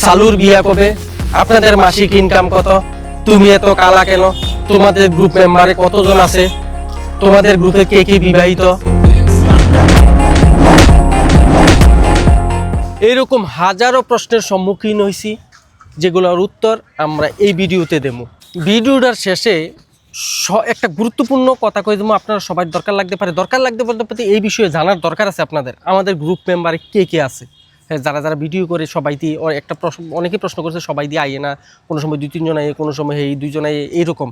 সালুর বিয়া কবে? আপনাদের মাসিক ইনকাম কত? তুমি এত কালা কেন? তোমাদের গ্রুপ মেম্বারে কতজন আছে? তোমাদের গ্রুপে কে কে বিবাহিত? এরকম হাজারো প্রশ্নের সম্মুখীন হয়েছি যেগুলোর উত্তর আমরা এই ভিডিওতে দেব। ভিডিওটার শেষে একটা গুরুত্বপূর্ণ কথা কই দেবো, আপনারা সবাই দরকার লাগতে পারে। দরকার লাগতে পারে এই বিষয়ে জানার দরকার আছে আপনাদের। আমাদের গ্রুপ মেম্বারে কে কে আছে? যারা যারা ভিডিও করে সবাই দিয়ে একটা প্রশ্ন অনেকেই প্রশ্ন করছে, সবাই দিয়ে আইয়ে না, কোনো সময় দুই তিনজন আইয়ে, কোনো সময় এই দুইজন আইয়ে, এইরকম।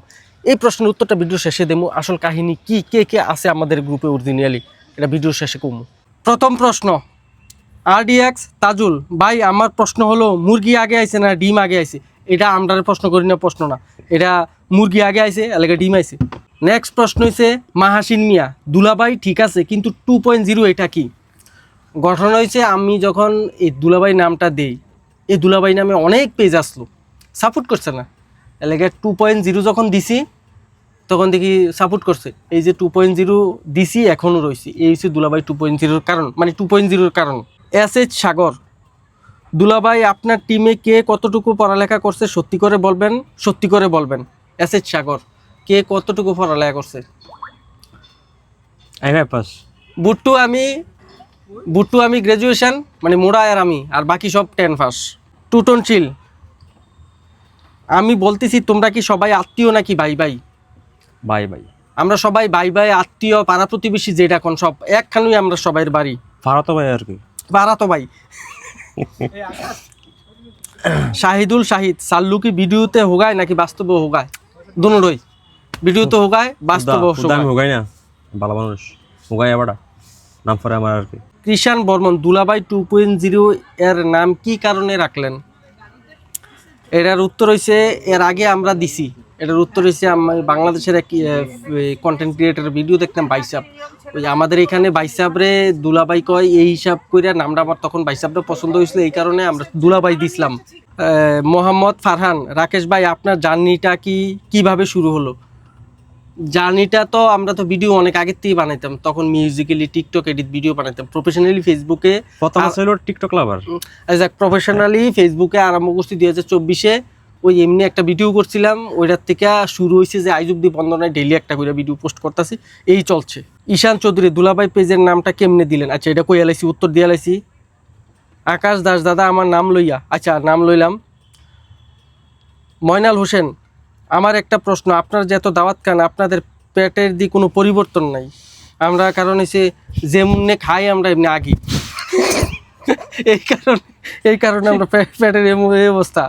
এই প্রশ্নের উত্তরটা ভিডিও শেষে দেবো। আসল কাহিনী কি, কে কে আছে আমাদের গ্রুপে অরিজিনালি এটা ভিডিও শেষে কমু। প্রথম প্রশ্ন আরডিএক্স তাজুল, ভাই, আমার প্রশ্ন হলো, মুরগি আগে আইছে না ডিম আগে আইছে? এটা আমরা প্রশ্ন করি না, প্রশ্ন না। এটা মুরগি আগে আইছে, এলাকা ডিম আইছে। নেক্সট প্রশ্ন হইছে, মাহাসিন মিয়া, দুলাভাই ঠিক আছে, কিন্তু টু পয়েন্ট জিরো এটা কি? গঠন হয়েছে আমি যখন এই দুলাভাই নামটা দেই এই দুলাভাই নামে অনেক পেজ আসলো। সাপোর্ট করছে না। এলাকায় টু পয়েন্ট জিরো যখন দিছি তখন দেখি সাপোর্ট করছে। এই যে টু পয়েন্ট জিরো দিছি এখনও রয়েছে। এই হচ্ছে দুলাবাই টু পয়েন্ট জিরোর কারণ মানে টু পয়েন্ট জিরোর কারণ। এস এইচ সাগর দুলাভাই আপনার টিমে কে কতটুকু পড়ালেখা করছে সত্যি করে বলবেন? সত্যি করে বলবেন। এস এইচ সাগর কে কতটুকু পড়ালেখা করছে? আই পাস বুট্টু আমি বুট্টু আমি গ্র্যাজুয়েশন মানে মোড়া আর আমি আর বাকি সব টেন পাস টুটন চিল আমি বলতেছি তোমরা কি সবাই আত্মীয় নাকি ভাই ভাই? বাই বাই আমরা সবাই ভাই ভাই আত্মীয় পাড়া প্রতিবেশী যেটা এখন সব একখানুই আমরা সবাই বাড়ি। ভারত ভাই আর কি। পাড়া তো ভাই। শাহিদুল শাহিদ সাল্লু কি ভিডিওতে হোগায় নাকি বাস্তবে হোগায়? দুনোরই ভিডিওতে হোগায় বাস্তবে আমি না ভালো মানুষ। হোগাই আবার নাম পরে আমার আর কি। কৃষাণ বর্মন দুলাবাই টু পয়েন্ট জিরো এর নাম কি কারণে রাখলেন? এটার উত্তর হয়েছে এর আগে আমরা দিছি। এটার উত্তর হয়েছে বাংলাদেশের এক কন্টেন্ট ক্রিয়েটার ভিডিও দেখতাম বাইসাব ওই আমাদের এখানে বাইসাবরে দুলাবাই কয়, এই হিসাব করে নামটা আমার তখন বাইসাবটা পছন্দ হয়েছিল, এই কারণে আমরা দুলাবাই দিছিলাম। মোহাম্মদ ফারহান, রাকেশ ভাই, আপনার জার্নিটা কি, কীভাবে শুরু হলো? জার্নিটা তো আমরা তো ভিডিও অনেক আগের থেকেই বানাইতাম। তখন মিউজিক্যালি টিকটক এডিট ভিডিও বানাইতাম। প্রফেশনালি ফেসবুকে প্রথম ছিল টিকটক লাভার অ্যাজ প্রফেশনালি ফেসবুকে আরম্ভ করছি দুই হাজার চব্বিশে। ওই এমনি একটা ভিডিও করছিলাম। ওইটার থেকে শুরু হয়েছে যে আইজ অব্দি বন্দনায় ডেইলি একটা করে ভিডিও পোস্ট করতেছি। এই চলছে। ঈশান চৌধুরী দুলাভাই পেজের নামটা কেমনে দিলেন? আচ্ছা এটা কই আলাইছি উত্তর দিয়ে আলাইছি আকাশ দাস দাদা আমার নাম লইয়া। আচ্ছা নাম লইলাম। ময়নাল হোসেন আমার একটা প্রশ্ন আপনার যে এত দাওয়াত খান আপনাদের পেটের দিয়ে কোনো পরিবর্তন নাই? আমরা কারণ হচ্ছে যেমনে খাই আমরা এমনি আগি। এই কারণে এই কারণে আমরা পেটের এই অবস্থা।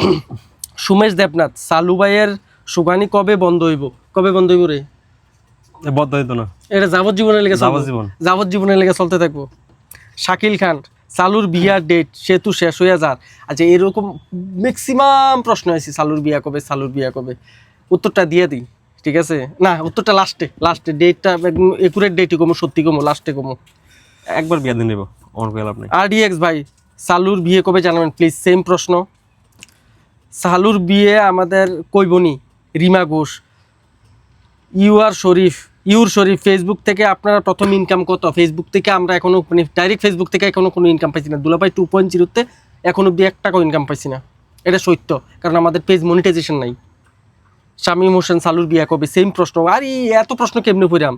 সুমেশ দেবনাথ সালু ভাইয়ের সুগানি কবে বন্ধ হইব? কবে বন্ধ হইব রে? বদ্ধ হইতো না। এটা যাবজ্জীবনের লেগে। যাবজ্জীবন। যাবজ্জীবনের লেগে চলতে থাকব। শাকিল খান সালুর বিয়ার ডেট সেতু শেষ হয়ে যার আচ্ছা এরকম ম্যাক্সিমাম প্রশ্ন আছে সালুর বিয়া কবে সালুর বিয়া কবে? উত্তরটা দিয়ে দিই ঠিক আছে? না উত্তরটা লাস্টে লাস্টে ডেটটা একদম একুরেট ডেটই কমো সত্যি কমো লাস্টে কমো। একবার বিয়া দিন নেব অন করে লাভ নাই। আরডিএক্স ভাই সালুর বিয়ে কবে জানাবেন? প্লিজ সেম প্রশ্ন। সালুর বিয়ে আমাদের কইবনি Rima Ghosh. You are Sharif your Sharif Facebook থেকে আপনারা প্রথম ইনকাম কত? ফেসবুক থেকে আমরা এখনও মানে ডাইরেক্ট ফেসবুক থেকে এখনও কোনো ইনকাম পাইছি না। দুলাভাই টু পয়েন্ট জিরোতে এখন অব্দি এক টাকাও ইনকাম পাইছি না। এটা সত্য, কারণ আমাদের পেজ মনিটাইজেশন নাই। শামীম হোসেন সালুর বিয়ে কবে? সেম প্রশ্ন। আর, এত প্রশ্ন কেমনে পড়াম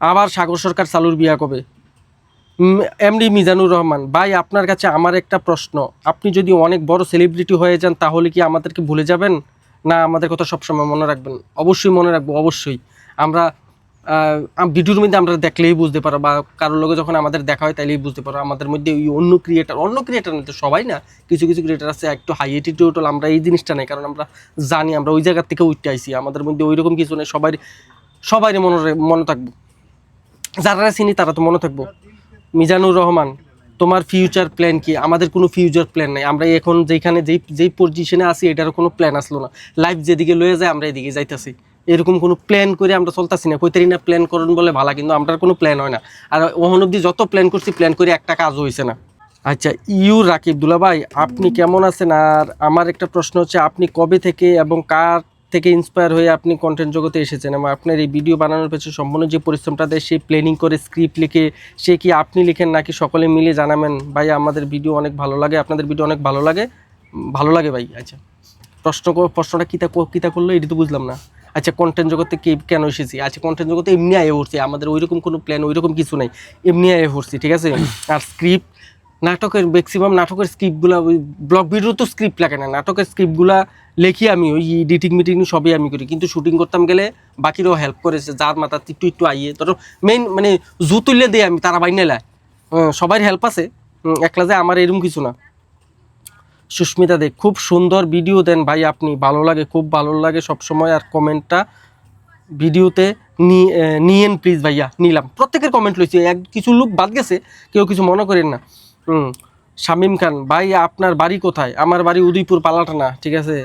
আবার সাগর সরকার সালুর বিয়া কবে? এমডি মিজানুর রহমান, ভাই, আপনার কাছে আমার একটা প্রশ্ন। আপনি যদি অনেক বড় সেলিব্রিটি হয়ে যান, তাহলে কি আমাদেরকে ভুলে যাবেন? না, আমাদের কথা সবসময় মনে রাখবেন। অবশ্যই মনে রাখব, অবশ্যই। আমরা ভিডিওর মধ্যে আমরা দেখলেই বুঝতে পারো বা কারোর লোকে যখন আমাদের দেখা হয় তাইলেই বুঝতে পারো। আমাদের মধ্যে ওই অন্য ক্রিয়েটার অন্য ক্রিয়েটার তো সবাই না, কিছু কিছু ক্রিয়েটার আছে, একটু হাই অ্যাটিটিউড আমরা এই জিনিসটা নেই, কারণ আমরা জানি, আমরা ওই জায়গার থেকে উঠতে আইছি। আমাদের মধ্যে ওই রকম কিছু নেই, সবাই সবাই মনে মনে থাকব। যারা চিনি তারা তো মনে থাকব। মিজানুর রহমান, তোমার ফিউচার প্ল্যান কি? আমাদের কোনো ফিউচার প্ল্যান নাই। আমরা এখন যেখানে, যেই যেই পজিশনে আছি, এটারও কোনো প্ল্যান আসলো না। লাইফ যেদিকে লয়ে যায়, আমরা এদিকে যাইতাছি। এরকম কোনো প্ল্যান করে আমরা চলতেছি না। কইতারি না প্ল্যান করুন বলে ভালো, কিন্তু আমরা কোনো প্ল্যান হয় না। আর ওহন অব্দি যত প্ল্যান করছি প্ল্যান করে একটা কাজ হয়েছে না। আচ্ছা ইউ রাকিব দুলা ভাই, আপনি কেমন আছেন? আর আমার একটা প্রশ্ন হচ্ছে, আপনি কবে থেকে এবং কার থেকে ইন্সপায়ার হয়ে আপনি কন্টেন্ট জগতে এসেছেন? এবং আপনার এই ভিডিও বানানোর পেছনে সম্পূর্ণ যে পরিশ্রমটা দেয়, সেই প্ল্যানিং করে স্ক্রিপ্ট লিখে, সে কি আপনি লিখেন নাকি সকলে মিলে জানাবেন? ভাই, আমাদের ভিডিও অনেক ভালো লাগে, আপনাদের ভিডিও অনেক ভালো লাগে। ভালো লাগে ভাই আচ্ছা। প্রশ্ন প্রশ্নটা কিতা কিতা করল? এটা তো বুঝলাম না। আচ্ছা কন্টেন্ট জগতে কে কেন এসেছি? আচ্ছা কন্টেন্ট জগতে এমনি আয়ে পড়ছি আমাদের ওইরকম কোনো প্ল্যান ওইরকম কিছু নাই, এমনি আয়ে পড়ছি ঠিক আছে? আর স্ক্রিপ্ট নাটকের ম্যাক্সিমাম নাটকের স্ক্রিপ্টগুলো ওই ব্লগ ভিডিও তো স্ক্রিপ্ট লাগে না, নাটকের স্ক্রিপ্টগুলা লেখি আমি, ওই এডিটিং মিটিং সবই আমি করি, কিন্তু শুটিং করতাম গেলে বাকিরাও হেল্প করেছে, যার মাথা একটু একটু আইয়ে, ধরো মেইন মানে জু তুললে দিই আমি, তারা বাইনে লাই। সবার হেল্প আছে একলা যে আমার এরকম কিছু না। সুস্মিতা দে খুব সুন্দর ভিডিও দেন ভাই আপনি। ভালো লাগে খুব ভালো লাগে সব সময় আর কমেন্টটা ভিডিওতে নিয়েন প্লিজ ভাইয়া নিলাম। প্রত্যেকের কমেন্ট লইছি এক কিছু লোক বাদ গেছে কেউ কিছু মনে করেন না। হুম শামিম খান ভাই আপনার বাড়ি কোথায়? আমার বাড়ি উদয়পুর পালাটানা ঠিক আছে?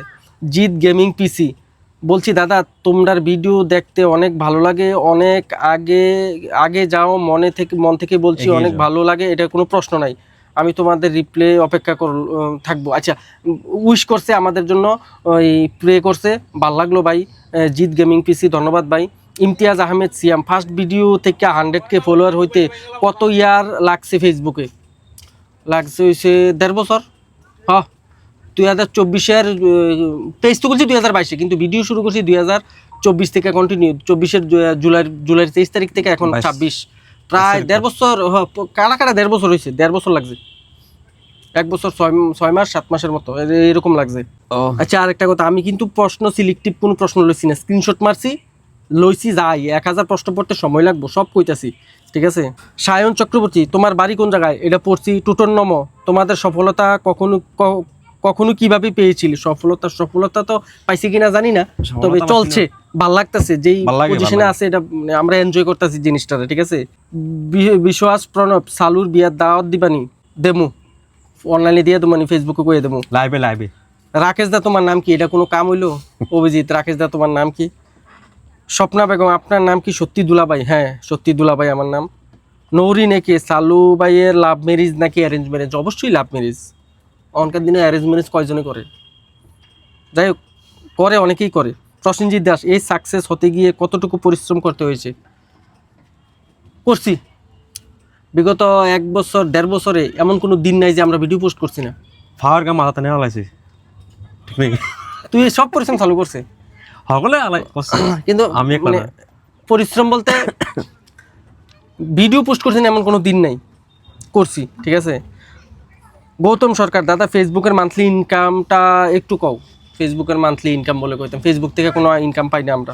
Jit gaming PC. বলছি দাদা তোমরার ভিডিও দেখতে অনেক ভালো লাগে। অনেক আগে আগে যাও মনে থেকে মন থেকে বলছি অনেক ভালো লাগে। এটা কোনো প্রশ্ন নাই। আমি তোমাদের রিপ্লে অপেক্ষা কর থাকব। আচ্ছা উইশ করছে আমাদের জন্য ওই প্রে করছে। ভালো লাগল ভাই। জিৎ গেমিং পিসি ধন্যবাদ ভাই। ইমতিয়াজ আহমেদ সিয়াম ফার্স্ট ভিডিও থেকে হান্ড্রেড কে ফলোয়ার হইতে কত ইয়ার লাগছে ফেসবুকে লাগছে হয়েছে দেড় বছর। হ দুই হাজার চব্বিশের পেজ তো করছি দুই হাজার বাইশে কিন্তু ভিডিও শুরু করছি দুই হাজার চব্বিশ থেকে কন্টিনিউ চব্বিশের জুলাই জুলাইয়ের তেইশ তারিখ থেকে এখন ছাব্বিশ। প্রায় দেড় বছর কারা কারা দেড় বছর হয়েছে দেড় বছর লাগছে। এক বছর ছয় ছয় মাস সাত মাসের মতো। এরকম লাগছে। আচ্ছা আরেকটা কথা আমি কিন্তু প্রশ্ন সিলেক্টিভ কোনো প্রশ্ন লইছি না। স্ক্রিনশট মারছি লইছি যাই। এক হাজার প্রশ্ন পড়তে সময় লাগবো সব কইতাছি। ঠিক আছে? সায়ন চক্রবর্তী তোমার বাড়ি কোন জায়গায়? এটা পড়ছি টুটন নম তোমাদের সফলতা কখনো কখনো কীভাবে পেয়েছিলি? সফলতা সফলতা তো পাইছি কিনা জানি না তবে চলছে ভালো লাগতেছে। যেই পজিশনে আছে এটা মানে আমরা এনজয় করতেছি জিনিসটা ঠিক আছে? বিশ্বাস প্রণব সালুর বিয়ার দাওয়াত দিবানি দেমু। অনলাইনে দিয়ে দেবো ফেসবুকে কয়ে দেবো। লাইভে লাইভে। রাকেশ দা তোমার নাম কি? এটা কোনো কাম হইল? অভিজিৎ রাকেশ দা তোমার নাম কি? স্বপ্না বেগম আপনার নাম কি? সত্যি দুলাবাই হ্যাঁ সত্যি দুলাবাই আমার নাম। নৌরি নাকি? সালু ভাইয়ের লাভ ম্যারেজ নাকি অ্যারেঞ্জ ম্যারেজ অবশ্যই লাভ ম্যারেজ অনকার দিনে অ্যারেঞ্জ ম্যারেজ কয়জনে করে? যাই হোক করে অনেকেই করে। প্রসেনজিৎ দাস এই সাকসেস হতে গিয়ে কতটুকু পরিশ্রম করতে হয়েছে? করছি। বিগত এক বছর দেড় বছরে এমন কোনো দিন নাই যে আমরা ভিডিও পোস্ট করছি না। ফাওয়ার গাম মাথাতে নেওয়া লাগছে ঠিক নেই? তুই সব পরিশ্রম চালু করছে? সকলে আলাই কিন্তু আমি মানে পরিশ্রম বলতে ভিডিও পোস্ট করছি না এমন কোনো দিন নাই। করছি ঠিক আছে? গৌতম সরকার দাদা ফেসবুকের মান্থলি ইনকামটা একটু কও। ফেসবুকের মান্থলি ইনকাম বলে কইতাম। ফেসবুক থেকে কোনো ইনকাম পাই না আমরা।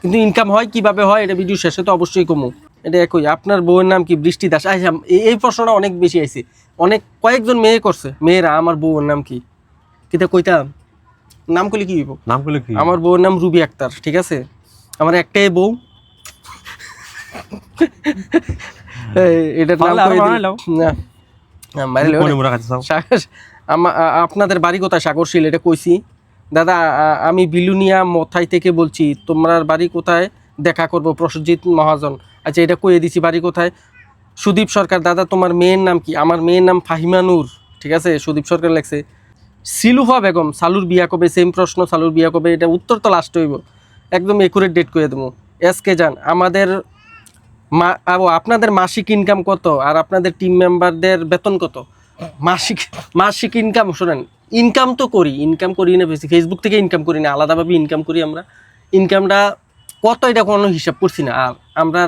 কিন্তু ইনকাম হয় কীভাবে হয় এটা ভিডিও শেষে তো অবশ্যই কমু। এটা একই আপনার বউয়ের নাম কি বৃষ্টি দাস? আচ্ছা এই- প্রশ্নটা অনেক বেশি আইছে। অনেক কয়েকজন মেয়ে করছে। মেয়েরা আমার বউয়ের নাম কি? কিতা কইতাম? নাম কইলে কি নাম করলে কি আমার বউর নাম রুবি আক্তার ঠিক আছে? আমার একটাই বউ। এটার নাম। না। সাগর- আপনাদের বাড়ি কোথায়? সাগরশীল এটা কইছি। দাদা আমি বিলুনিয়া মথাই থেকে বলছি তোমার বাড়ি কোথায়? দেখা করব প্রসজিৎ মহাজন। আচ্ছা এটা কয়ে দিছি, বাড়ি কোথায়? সুদীপ সরকার, দাদা, তোমার মেয়ের নাম কি? আমার মেয়ের নাম ফাহিমা নূর, ঠিক আছে? সুদীপ সরকার লেখছে, সিলুফা বেগম, সালুর বিয়া কবে? সেম প্রশ্ন, সালুর বিয়া কবে? এটা উত্তর তো লাস্ট হইব। একদম একুরেট ডেট করে দেবো। এস কে যান আমাদের মা ও আপনাদের মাসিক ইনকাম কত? আর আপনাদের টিম মেম্বারদের বেতন কত? মাসিক মাসিক ইনকাম শোনেন ইনকাম তো করি ইনকাম করি না বেশি। ফেসবুক থেকে ইনকাম করি না, আলাদাভাবে ইনকাম করি আমরা। ইনকামটা কত, এটা কোনো হিসাব করছি না। আর আমরা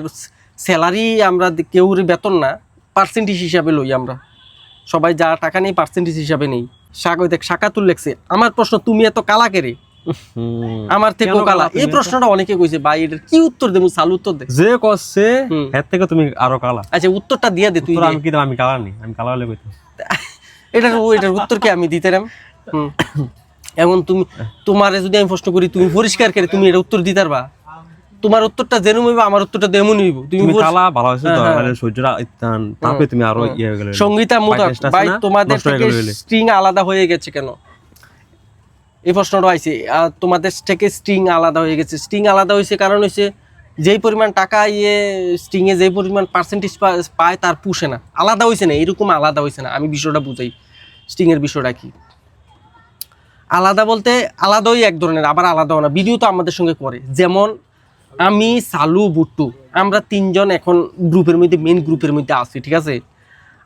স্যালারি আমরা কেউর বেতন না পার্সেন্টেজ হিসাবে লই আমরা। সবাই যা টাকা নেই পার্সেন্টেজ হিসাবে নেই। শাক দেখ শাকাতুল লেখছে। আমার প্রশ্ন তুমি এত কালা কেরে আমার থেকে কেন কালা? এই প্রশ্নটা অনেকে কইছে ভাই এটার কি উত্তর দেবো? সাল উত্তর দে। যে হুম। এর থেকে তুমি আরও কালা। আচ্ছা উত্তরটা দিয়ে দে তুই আমি কি আমি কালা নি। আমি কালা হলে কইতাম। এটার এটার উত্তর কি আমি দিতে। এখন তুমি তোমারে যদি আমি প্রশ্ন করি তুমি পরিষ্কার করে তুমি এটা উত্তর দিতে পারবা? তোমার উত্তরটা যেন হইব আমার উত্তরটা তেমন হইব তুমি কালা ভালো হয়েছে তো হ্যাঁ, হ্যাঁ। মানে সূর্যটা ইত্যান তারপরে তুমি আরও ইয়ে হয়ে গেলে। সঙ্গীতা মুদাক আছে ভাই তোমাদের থেকে স্ট্রিং আলাদা হয়ে গেছে কেন? এই প্রশ্নটা আইছে আর তোমাদের থেকে স্ট্রিং আলাদা হয়ে গেছে। স্ট্রিং আলাদা হয়েছে কারণ হয়েছে যেই পরিমাণ টাকা ইয়ে স্ট্রিং এ যেই পরিমাণ পার্সেন্টেজ পায় তার পুষে না। আলাদা হয়েছে না এরকম আলাদা হয়েছে না। আমি বিষয়টা বুঝাই। স্ট্রিং এর বিষয়টা কি? আলাদা বলতে আলাদাই এক ধরনের আবার আলাদাও না। ভিডিও তো আমাদের সঙ্গে করে। যেমন আমি সালু বুট্টু আমরা তিনজন এখন গ্রুপের মধ্যে মেন গ্রুপের মধ্যে আছি ঠিক আছে?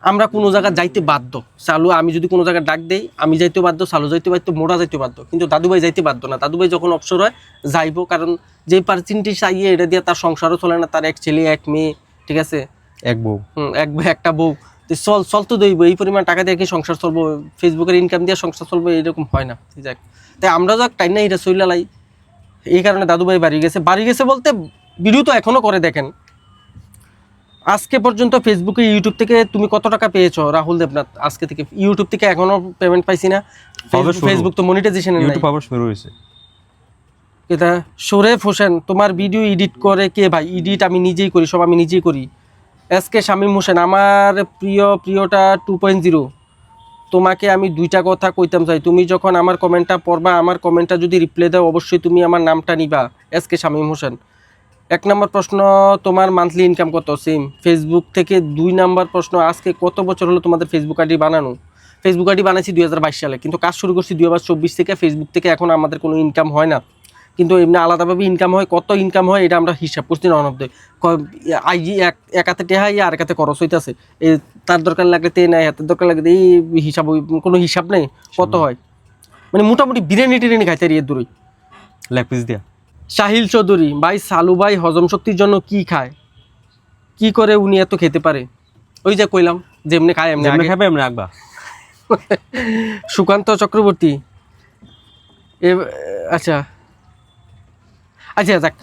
আমরা কোনো জায়গায় যাইতে বাধ্য। সালু আমি যদি কোনো জায়গায় ডাক দেই আমি যাইতে বাধ্য সালু যাইতে বাধ্য মোড়া যাইতে বাধ্য। কিন্তু দাদুভাই যাইতে বাধ্য না। দাদুভাই যখন অবসর হয় যাইব কারণ যে পার্সেন্টেজ আইয়ে এটা দিয়ে তার সংসারও চলে না তার এক ছেলে এক মেয়ে ঠিক আছে? এক বউ। হুম, এক একটা বউ। তো চল চল তো দইব এই পরিমাণ টাকা দিয়ে কি সংসার চলবো? ফেসবুকের ইনকাম দিয়ে সংসার চলবো এরকম হয় না। ঠিক আছে তাই আমরা যাক টাইম না এটা চইলালাই এই কারণে দাদু ভাই বাড়ি গেছে। বাড়ি গেছে বলতে ভিডিও তো এখনও করে দেখেন। আজকে পর্যন্ত ফেসবুকে ইউটিউব থেকে তুমি কত টাকা পেয়েছ রাহুল দেবনাথ? আজকে থেকে ইউটিউব থেকে এখনও পেমেন্ট পাইছি না। ফেসবুক তো মনিটাইজেশন নাই। ইউটিউব আবার শুরু হয়েছে। এটা সরেফ হোসেন তোমার ভিডিও এডিট করে কে ভাই? এডিট আমি নিজেই করি সব আমি নিজেই করি। এস কে শামীম হোসেন আমার প্রিয় প্রিয়টা টু পয়েন্ট জিরো তোমাকে আমি দুইটা কথা কইতাম চাই। তুমি যখন আমার কমেন্টটা পড়বা, আমার কমেন্টটা যদি রিপ্লাই দাও, অবশ্যই তুমি আমার নামটা নিবা, এস কে শামীম হোসেন। এক নম্বর প্রশ্ন, তোমার মান্থলি ইনকাম কত? সেম ফেসবুক থেকে দুই নাম্বার প্রশ্ন, আজকে কত বছর হলো তোমাদের ফেসবুক আইডি বানানো? ফেসবুক আইডি বানাইছি দুই হাজার বাইশ সালে, কিন্তু কাজ শুরু করছি দু হাজার চব্বিশ থেকে। ফেসবুক থেকে এখন আমাদের কোনো ইনকাম হয় না। কিন্তু এমনি আলাদাভাবে ইনকাম হয় কত ইনকাম হয় এটা আমরা হিসাব করছি না অনব্দে আই এক এক হাতে টেহা ইয়ে আর এক হাতে খরচ হইতেছে। এই তার দরকার লাগলে তে নেয় হাতের দরকার লাগলে এই হিসাব কোনো হিসাব নেই কত হয়? মানে মোটামুটি বিরিয়ানি টিরিয়ানি খাইতে এর দূরই। লেগ পিস দিয়া। সাহিল চৌধুরী ভাই সালু ভাই হজম শক্তির জন্য কি খায়? কি করে উনি এত খেতে পারে? ওই যে কইলাম যেমনি খায় এমনি আগে। খাবে এমনি আঁকবা সুকান্ত চক্রবর্তী এ- আচ্ছা আচ্ছা যাক।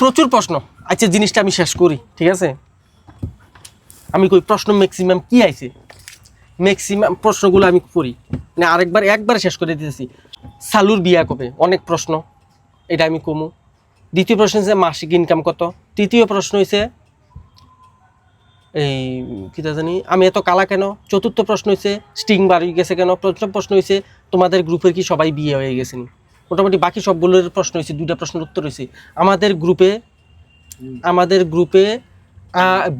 প্রচুর প্রশ্ন। আচ্ছা জিনিসটা আমি শেষ করি, ঠিক আছে? আমি কই, প্রশ্ন ম্যাক্সিমাম কি আইছে? ম্যাক্সিমাম প্রশ্নগুলো আমি করি। মানে আরেকবার, একবার শেষ করে দিতেছি। সালুর বিয়া কবে? অনেক প্রশ্ন, এটা আমি কমু। দ্বিতীয় প্রশ্ন হচ্ছে মাসিক ইনকাম কত? তৃতীয় প্রশ্ন হয়েছে এই কিটা জানি, আমি এত কালা কেন? চতুর্থ প্রশ্ন হয়েছে স্টিং বাড়ি গেছে কেন? পঞ্চম প্রশ্ন হয়েছে তোমাদের গ্রুপের কি সবাই বিয়ে হয়ে গেছে নি? মোটামুটি বাকি সবগুলোর প্রশ্ন হয়েছে দুইটা প্রশ্নের উত্তর হয়েছে। আমাদের গ্রুপে আমাদের গ্রুপে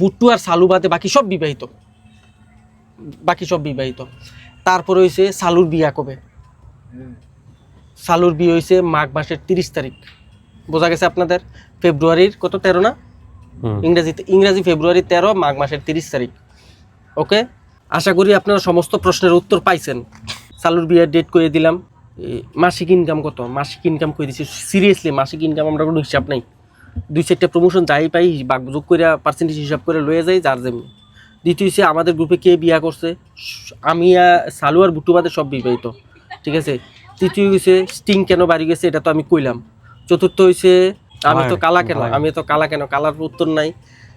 বুট্টু আর সালু বাদে বাকি সব বিবাহিত। বাকি সব বিবাহিত। তারপরে হয়েছে সালুর বিয়া কবে? সালুর বিয়ে হয়েছে মাঘ মাসের তিরিশ তারিখ। বোঝা গেছে আপনাদের? ফেব্রুয়ারির কত? তেরো না। ইংরেজিতে ইংরেজি ফেব্রুয়ারি তেরো মাঘ মাসের তিরিশ তারিখ। ওকে? আশা করি আপনারা সমস্ত প্রশ্নের উত্তর পাইছেন। সালুর বিয়ের ডেট করে দিলাম। মাসিক ইনকাম কত? মাসিক ইনকাম করে দিচ্ছি সিরিয়াসলি মাসিক ইনকাম আমরা কোনো হিসাব নাই। দুই চারটা প্রমোশন যাই পাই বাগ যোগ করে পার্সেন্টেজ হিসাব করে লয়ে যাই যার যেমনি। দ্বিতীয় হচ্ছে আমাদের গ্রুপে কে বিয়া করছে? আমি আর সালু আর বুট্টু বাদে সব বিবাহিত। ঠিক আছে? তৃতীয় হচ্ছে স্টিং কেন বাড়ি গেছে এটা তো আমি কইলাম। চতুর্থ হয়েছে আমি তো কালা কেন। আমি তো কালা কেন? কালার উত্তর নাই।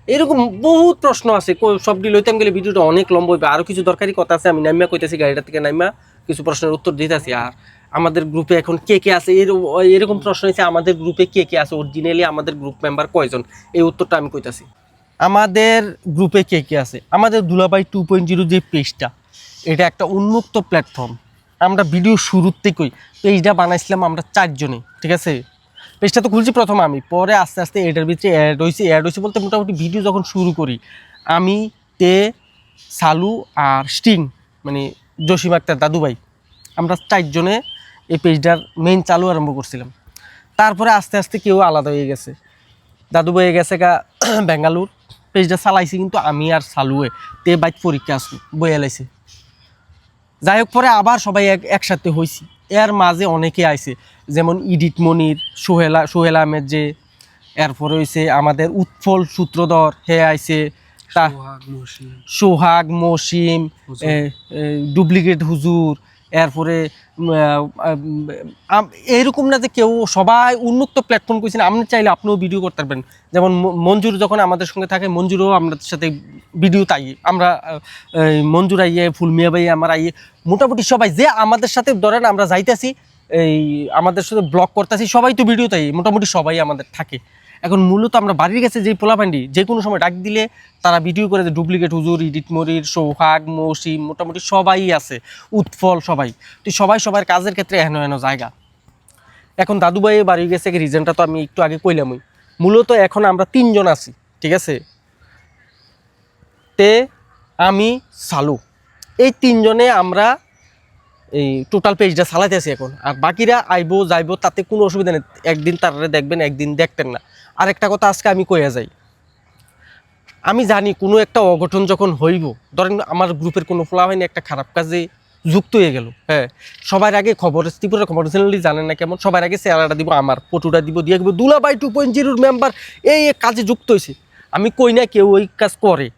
এরকম বহুত প্রশ্ন আছে। কই- সব ডিল হইতাম গেলে ভিডিওটা অনেক লম্বা হইবে। আরও কিছু দরকারি কথা আছে আমি নাইমা কইতেছি গাড়িটা থেকে নাইমা। কিছু প্রশ্নের উত্তর দিতেছি। আর আমাদের গ্রুপে এখন কে কে আছে? এর এরকম প্রশ্ন হয়েছে, আমাদের গ্রুপে কে কে আছে? অরিজিনালি আমাদের গ্রুপ মেম্বার কয়জন? এই উত্তরটা আমি কইতাছি। আমাদের গ্রুপে কে কে আছে? আমাদের দুলাবাই টু পয়েন্ট জিরো যে পেজটা এটা একটা উন্মুক্ত প্ল্যাটফর্ম আমরা ভিডিও শুরুর থেকেই পেজটা বানাইছিলাম আমরা চারজনে, ঠিক আছে? পেজটা তো খুলছি প্রথম আমি, পরে আস্তে আস্তে এটার ভিতরে অ্যাড হয়েছে অ্যাড হয়েছে বলতে মোটামুটি ভিডিও যখন শুরু করি, আমি, তে, সালু আর স্টিং মানে জসিম আক্তার দাদু ভাই আমরা চারজনে এই পেজটার মেইন চালু আরম্ভ করছিলাম। তারপরে আস্তে আস্তে কেউ আলাদা হয়ে গেছে। দাদু ভাই গেছে গা বেঙ্গালুর। পেজটা চালাইছি কিন্তু আমি আর সালুয়ে তে বাইক পরীক্ষা আসলো বই এলাইছে যাই হোক পরে আবার সবাই এক একসাথে হয়েছি এর মাঝে অনেকে আইছে যেমন ইডিট মনির সোহেলা সোহেল আহমেদ যে এরপরে হয়েছে আমাদের উৎফল সূত্রধর হে আইছে সোহাগ মসিম ডুপ্লিকেট হুজুর এরপরে এরকম না যে কেউ সবাই উন্মুক্ত প্ল্যাটফর্ম করেছেন আপনি চাইলে আপনিও ভিডিও করতে পারবেন। যেমন মঞ্জুর যখন আমাদের সঙ্গে থাকে, মঞ্জুরও আমাদের সাথে ভিডিও তাই। আমরা মঞ্জুর আইয়ে, ফুলমিয়া ভাই, আমার আইয়ে, মোটামুটি সবাই যে আমাদের সাথে ধরেন আমরা যাইতেছি, এই আমাদের সাথে ব্লগ করতেছি, সবাই তো ভিডিও তাই। মোটামুটি সবাই আমাদের থাকে। এখন মূলত আমরা বাড়ির কাছে যে পোলাপান্ডি যে কোনো সময় ডাক দিলে তারা ভিডিও করে যে ডুপ্লিকেট হুজুর, ইডিট মরির, সোহাগ, মৌসিম, মোটামুটি সবাই আছে, উৎফল সবাই। তো সবাই সবার কাজের ক্ষেত্রে এহেন এহেন জায়গা। এখন দাদুভাই বাড়ি গেছে রিজনটা তো আমি একটু আগে কইলামই মূলত এখন আমরা তিনজন আছি, ঠিক আছে? তে, আমি, সালু। এই তিনজনে আমরা এই টোটাল পেজটা চালাইতেছি এখন। আর বাকিরা আইবো, যাইবো, তাতে কোনো অসুবিধা নেই। একদিন তারা দেখবেন, একদিন দেখতেন না। আর একটা কথা আজকে আমি কইয়া যাই। আমি জানি কোনো একটা অঘটন যখন হইব, ধরেন আমার গ্রুপের কোনো ফোলা হয়নি একটা খারাপ কাজে যুক্ত হয়ে গেল হ্যাঁ সবার আগে খবর ত্রিপুরা খবর চ্যানেলটি জানেন না কেমন, সবার আগে চেহারাটা দিব, আমার পটুটা দিব, দিয়ে দুলাবাই টু পয়েন্ট জিরোর মেম্বার এই কাজে যুক্ত হয়েছে। আমি কই না কেউ ওই কাজ করে।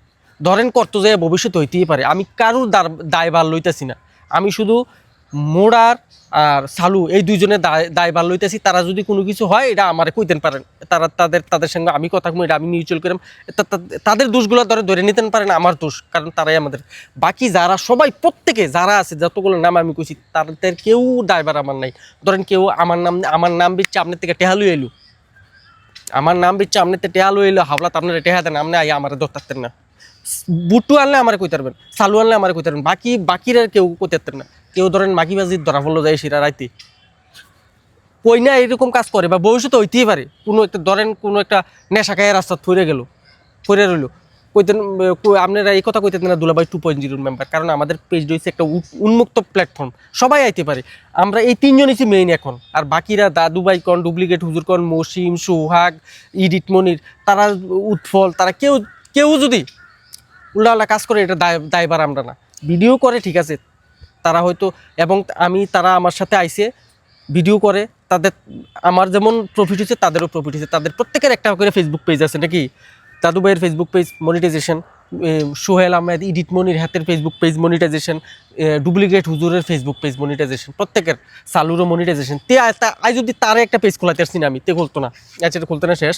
ধরেন করতো যে ভবিষ্যতে হইতেই পারে, আমি কারোর দার- দায়ভার লইতেছি না। আমি শুধু মোড়ার আর সালু, এই দুইজনের দায়, দায়ভার লইতেছি। তারা যদি কোনো কিছু হয়, এটা আমারে কইতেন পারেন। তারা তাদের তাদের সঙ্গে আমি কথা কই এটা আমি মিউচুয়াল তা- তা- তাদের দোষগুলো ধরে ধরে নিতেন পারেন, আমার দোষ, কারণ তারাই আমাদের। বাকি যারা, সবাই প্রত্যেকে যারা আছে, যতগুলো নাম আমি কইছি, তাদের কেউ দায়ভার আমার নাই। ধরেন কেউ আমার নাম আমার নাম বিচ্ছে আপনার থেকে টেহালু এলু আমার নাম বিচ্ছে আপনার থেকে টেহালু এলো হাবলা আপনার টেহা দেন, আপনি আই আমার দৌড়তারতেন না। বুটু আনলে আমার কইতে পারবেন, সালু আনলে আমার কইতে পারবেন, বাকি, বাকিরা কেউ কইতে না। কেউ ধরেন মাকিবাজির ধরা পড়ল যায় সেটা রাইতে। কই না এরকম কাজ করে, বা ভবিষ্যতে হইতেই পারে। কোনো একটা ধরেন কোনো একটা নেশা খায় রাস্তা থরে গেল থরে রইল। কইতেন আপনারা এই কথা কইতেন না দুলাবাই টু পয়েন্ট জিরোর মেম্বার কারণ আমাদের পেজ রয়েছে একটা উন্মুক্ত প্ল্যাটফর্ম সবাই আইতে পারে। আমরা এই তিনজন তিনজনই মেইন এখন। আর বাকিরা দাদুবাই কন ডুপ্লিকেট হুজুর কন, মসিম, সোহাগ ইডিট মনির, তারা উৎফল, তারা কেউ কেউ যদি উল্লাল্লা কাজ করে, এটা দায় দায়বার আমরা না। ভিডিও করে ঠিক আছে তারা হয়তো, এবং আমি তারা আমার সাথে আইসে ভিডিও করে, তাদের, আমার যেমন প্রফিট হচ্ছে তাদেরও প্রফিট হচ্ছে তাদের প্রত্যেকের একটা করে ফেসবুক পেজ আছে নাকি? দাদু ভাইয়ের Facebook page monetization Sohel Ahmed, edit Monir হাতের ফেসবুক পেজ মনিটাইজেশন ডুপ্লিকেট হুজুরের ফেসবুক পেজ মনিটাইজেশন প্রত্যেকের সালুরও মনিটাইজেশন তে আই যদি তারে একটা পেজ খোলাতে পারছি না আমি, তে খুলতো না। আচ্ছা খুলতে না, শেষ।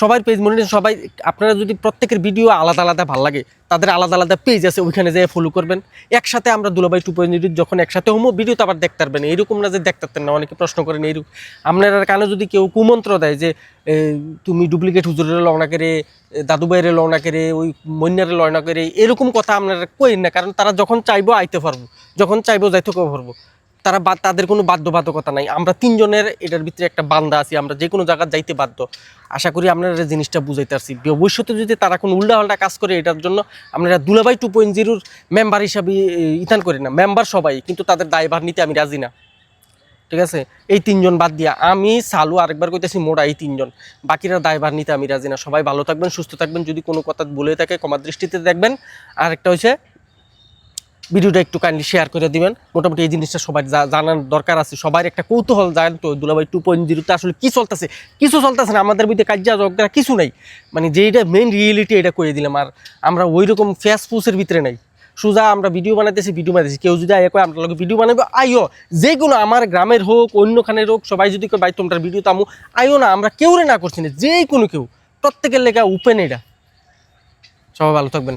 সবাই পেজ মনিটাইজেশন সবাই আপনারা যদি প্রত্যেকের ভিডিও আলাদা আলাদা ভালো লাগে, তাদের আলাদা আলাদা পেজ আছে, ওইখানে যেয়ে ফলো করবেন। একসাথে আমরা দুলাবাই টু পয়েন্ট যখন একসাথে হমো ভিডিও তো আবার দেখতে পারবেন। এরকম না যে দেখতে পারতেন না, অনেকে প্রশ্ন করেন এইরকম। আপনার কানে যদি কেউ কুমন্ত্র দেয় যে তুমি ডুপ্লিকেট হুজুরের লওনা করে দাদু ভাইয়ের লওনা করে, ওই মন্যারে লওনা করে, এরকম কথা আপনারা কইন না, কারণ তারা যখন চাইব আইতে পারব। যখন চাইব যাইতে পারব। তারা তাদের কোনো বাধ্যবাধকতা নাই। আমরা তিনজনের এটার ভিতরে একটা বান্দা আছি, আমরা যে কোনো জায়গায় যাইতে বাধ্য। আশা করি আপনারা জিনিসটা বুঝাইতে পারছি। ভবিষ্যতে যদি তারা কোনো উল্টাপাল্টা কাজ করে এটার জন্য, আপনারা দুলাবাই টু পয়েন্ট জিরোর মেম্বার হিসাবে ইথান করি না। মেম্বার সবাই, কিন্তু তাদের দায়ভার নিতে আমি রাজি না। ঠিক আছে? এই তিনজন বাদ দিয়া। আমি, সালু, আরেকবার কইতেছি মোড়া এই তিনজন। বাকিরা দায়ভার নিতে আমি রাজি না। সবাই ভালো থাকবেন, সুস্থ থাকবেন। যদি কোনো কথা বলে থাকে কমার দৃষ্টিতে দেখবেন। আর একটা হচ্ছে ভিডিওটা একটু কাইন্ডলি শেয়ার করে দিবেন। মোটামুটি এই জিনিসটা সবাই জানার দরকার আছে। সবার একটা কৌতূহল জানেন তো, দুলাভাই টু পয়েন্ট জিরোতে আসলে কী চলতেছে? কিছু চলতেছে না, আমাদের মধ্যে জগরা কিছু নাই। মানে যেইটা মেন রিয়েলিটি এটা করে দিলাম। আর আমরা ওই রকম ফেস ফুসের ভিতরে নাই। সোজা আমরা ভিডিও বানাইতেছি ভিডিও বানাইতেছি। কেউ যদি আয় কয়, আমরা লোক ভিডিও বানাবো আইও। যে কোনো আমার গ্রামের হোক, অন্যখানের হোক, সবাই যদি কয়, ভাই তোমরা ভিডিও তামু আইও না, আমরা কেউ না করছি না। যে কোনো কেউ। প্রত্যেকের লেখা ওপেন এটা। সবাই ভালো থাকবেন।